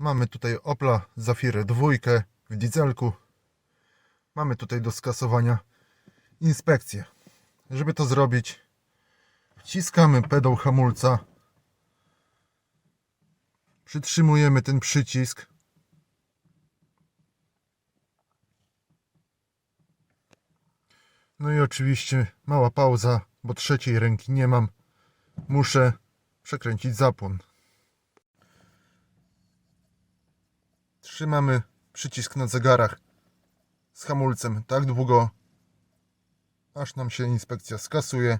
Mamy tutaj Opla Zafirę dwójkę w dieselku. Mamy tutaj do skasowania inspekcję. Żeby to zrobić, wciskamy pedał hamulca. Przytrzymujemy ten przycisk. No i oczywiście mała pauza, bo trzeciej ręki nie mam. Muszę przekręcić zapłon. Trzymamy przycisk na zegarach z hamulcem tak długo, aż nam się inspekcja skasuje.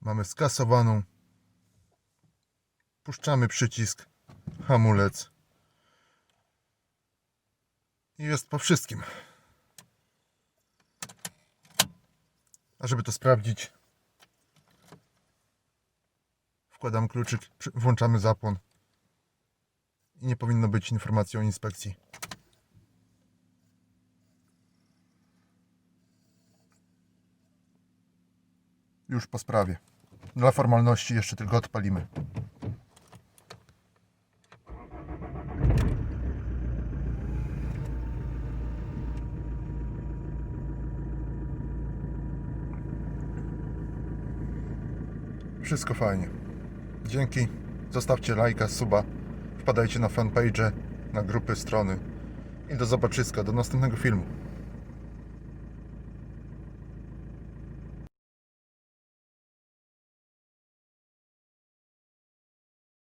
Mamy skasowaną. Puszczamy przycisk, hamulec. I jest po wszystkim. A żeby to sprawdzić, wkładam kluczyk, włączamy zapłon i nie powinno być informacji o inspekcji. Już po sprawie. Dla formalności jeszcze tylko odpalimy. Wszystko fajnie. Dzięki. Zostawcie lajka, suba. Wpadajcie na fanpage, na grupy, strony. I do zobaczyska, do następnego filmu.